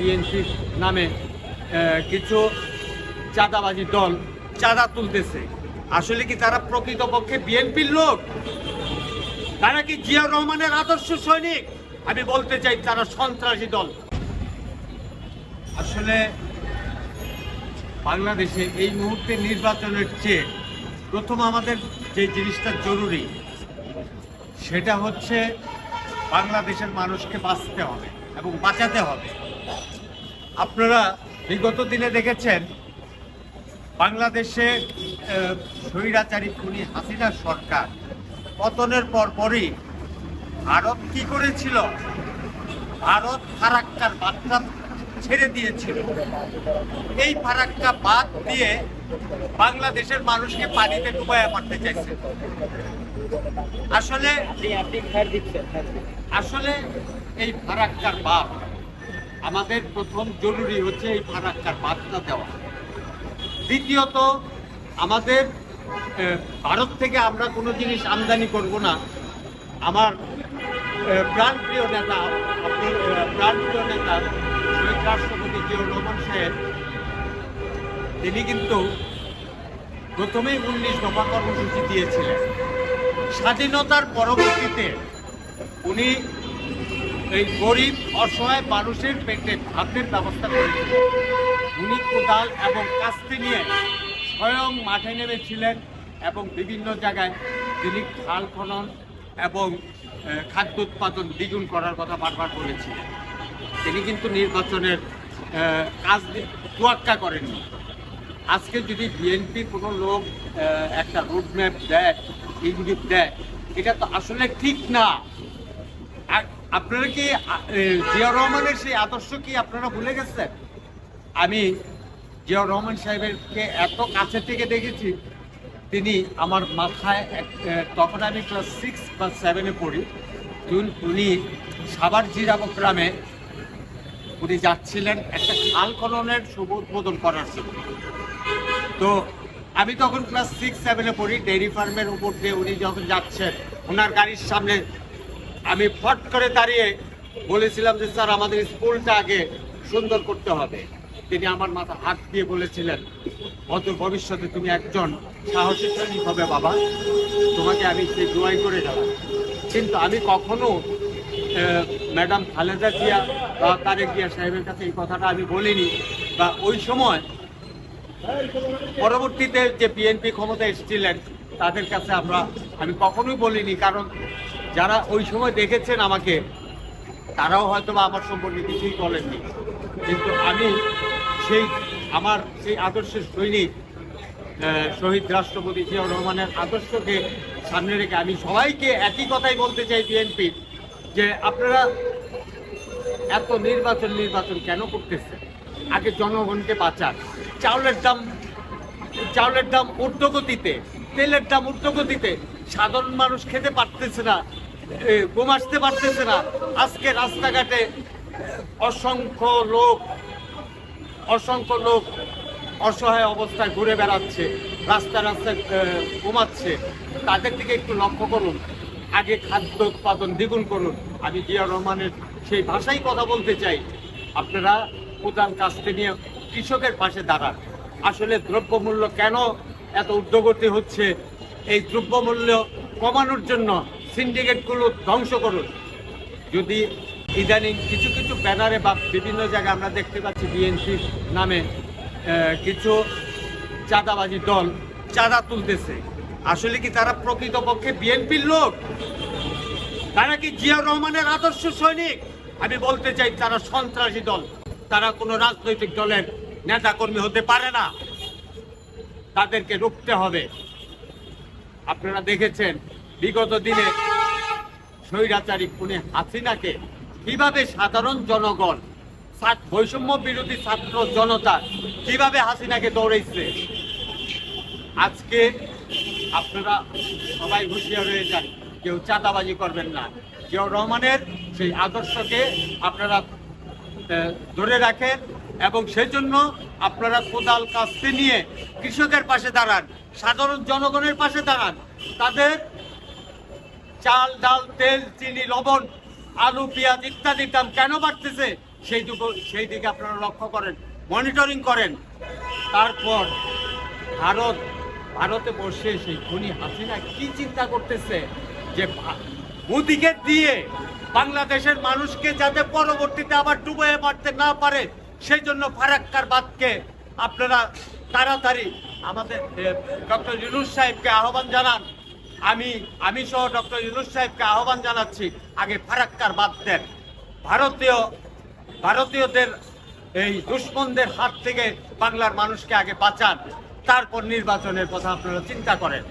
বিএনপির নামে কিছু চাঁদাবাজি দল চাঁদা তুলতেছে। আসলে কি তারা প্রকৃতপক্ষে বিএনপির লোক? তারা কি জিয়াউর রহমানের আদর্শ সৈনিক? আমি বলতে চাই তারা সন্ত্রাসী দল। আসলে বাংলাদেশে এই মুহূর্তে নির্বাচনের চেয়ে প্রথম আমাদের যে জিনিসটা জরুরি, সেটা হচ্ছে বাংলাদেশের মানুষকে বাঁচতে হবে এবং বাঁচাতে হবে। আপনারা বিগত দিনে দেখেছেন বাংলাদেশে স্বৈরাচারী খুনি হাসিনা সরকার পতনের পরপরই ভারত কি করেছিল? ভারত ফারাক্কার বার্তা ছেড়ে দিয়েছিল। এই ফারাক্কা বাদ দিয়ে বাংলাদেশের মানুষকে পানিতে ডুবাইয়া মারতে চাইছে। আসলে আসলে এই ফারাক্কার বাদ আমাদের প্রথম জরুরি হচ্ছে এই ফারাক্কার বাদটা দেওয়া। দ্বিতীয়ত, আমাদের ভারত থেকে আমরা কোনো জিনিস আমদানি করব না। আমার প্রাণপ্রিয় নেতা প্রাণপ্রিয় নেতা শহীদ রাষ্ট্রপতি জিয়াউর রহমান সাহেব, তিনি কিন্তু প্রথমেই উনিশ দফা কর্মসূচি দিয়েছিলেন। স্বাধীনতার পরবর্তীতে উনি এই গরিব, অসহায় মানুষের পেটে ভাতের ব্যবস্থা করেছিলেন উনি কোদাল এবং কাস্তি নিয়ে স্বয়ং মাঠে নেমেছিলেন এবং বিভিন্ন জায়গায় তিনি খাল খনন এবং খাদ্য উৎপাদন দ্বিগুণ করার কথা বারবার বলেছিলেন। তিনি কিন্তু নির্বাচনের কাজ তোয়াক্কা করেননি। আজকে যদি বিএনপি কোনো লোক একটা রোডম্যাপ দেয়, ইঙ্গিত দেয়, এটা তো আসলে ঠিক না। আপনারা কি জিয়া রহমানের সেই আদর্শ কি আপনারা ভুলে গেছেন? আমি জিয়াউর রহমান সাহেবেরকে এত কাছে থেকে দেখেছি। তিনি আমার মাথায় তখন আমি ক্লাস সিক্স বা সেভেনে পড়ি। উনি সাবার জিরাব গ্রামে উনি যাচ্ছিলেন একটা খাল খননের শুভ উদ্বোধন করার জন্য। তো আমি তখন ক্লাস সিক্স, সেভেনে পড়ি, ডেইরি ফার্মের উপর দিয়ে উনি যখন যাচ্ছেন, ওনার গাড়ির সামনে আমি ফট করে দাঁড়িয়ে বলেছিলাম যে, স্যার, আমাদের স্কুলটা আগে সুন্দর করতে হবে। তিনি আমার মাথা হাত দিয়ে বলেছিলেন, অত ভবিষ্যতে তুমি একজন সাহসী সৈনিক হবে বাবা। তোমাকে আমি সেই দোয়াই করে গেলাম কিন্তু আমি কখনো ম্যাডাম খালেদা জিয়া বা তারেক জিয়া সাহেবের কাছে এই কথাটা আমি বলিনি বা ওই সময় পরবর্তীতে যে বিএনপি ক্ষমতা এসেছিলেন, তাদের কাছে আমরা, আমি কখনোই বলিনি। কারণ যারা ওই সময় দেখেছেন আমাকে, তারাও হয়তো বা আমার সম্পর্কে কিছুই বলেননি। কিন্তু আমি সেই আমার সেই আদর্শের সৈনিক শহীদ রাষ্ট্রপতি জিয়াউর রহমানের আদর্শকে সামনে রেখে আমি সবাইকে একই কথাই বলতে চাই বিএনপির যে আপনারা এত নির্বাচন নির্বাচন কেন করতেছে আগে জনগণকে বাঁচান। চাউলের দাম চাউলের দাম ঊর্ধ্বগতিতে, তেলের দাম ঊর্ধ্বগতিতে সাধারণ মানুষ খেতে পারতেছে না। ঘুম আসতে পারতেছে না। আজকে রাস্তাঘাটে অসংখ্য লোক অসংখ্য লোক অসহায় অবস্থায় ঘুরে বেড়াচ্ছে, রাস্তা রাস্তায় ঘুমাচ্ছে। তাদের দিকে একটু লক্ষ্য করুন। আগে খাদ্য উৎপাদন দ্বিগুণ করুন। আমি জিয়া রহমানের সেই ভাষাই কথা বলতে চাই। আপনারা প্রধান কাস্তে নিয়ে কৃষকের পাশে দাঁড়ান। আসলে দ্রব্যমূল্য কেন এত ঊর্ধ্বগতি হচ্ছে? এই দ্রব্যমূল্য কমানোর জন্য সিন্ডিকেটগুলো ধ্বংস করুন। যদি ইদানিং কিছু কিছু ব্যানারে বা বিভিন্ন জায়গায় আমরা দেখতে পাচ্ছি বিএনপির নামে কিছু চাঁদাবাজি দল চাঁদা তুলতেছে। আসলে কি তারা প্রকৃতপক্ষে বিএনপির লোক? তারা কি জিয়াউর রহমানের আদর্শ সৈনিক? আমি বলতে চাই তারা সন্ত্রাসী দল। তারা কোনো রাজনৈতিক দলের নেতা কর্মী হতে পারে না। তাদেরকে রুখতে হবে। আপনারা দেখেছেন বিগত দিনে স্বৈরাচারী খুনে হাসিনাকে কীভাবে সাধারণ জনগণ বৈষম্য বিরোধী ছাত্র জনতা কীভাবে হাসিনাকে দৌড়াইছে? আজকে আপনারা সবাই হুঁশিয়ার হয়ে যান, কেউ চাঁদাবাজি করবেন না। কেউ রহমানের সেই আদর্শকে আপনারা ধরে রাখেন এবং সেজন্য আপনারা কোদাল কাস্তে নিয়ে কৃষকের পাশে দাঁড়ান, সাধারণ জনগণের পাশে দাঁড়ান। তাদের চাল, ডাল, তেল, চিনি, লবণ, আলু, পেঁয়াজ ইত্যাদির দাম কেন বাড়তেছে? সেই দিকে সেই দিকে আপনারা লক্ষ্য করেন, মনিটরিং করেন। তারপর ভারত ভারতে বসে সেই ধনী হাসিনা কি চিন্তা করতেছে যে মোদিকে দিয়ে বাংলাদেশের মানুষকে যাতে পরবর্তীতে আবার ডুবে মারতে না পারে, সেই জন্য ফারাক্কার বাদকে আপনারা তাড়াতাড়ি আমাদের ডক্টর ইউনুস সাহেবকে আহ্বান জানান। আমি আমি সহ ডক্টর ইউনুস সাহেবকে আহ্বান জানাচ্ছি, আগে ফারাক্কার বাদ দেন। ভারতীয়, ভারতীয়দের এই দুশ্মনদের হাত থেকে বাংলার মানুষকে আগে বাঁচান। তারপর নির্বাচনের কথা আপনারা চিন্তা করেন।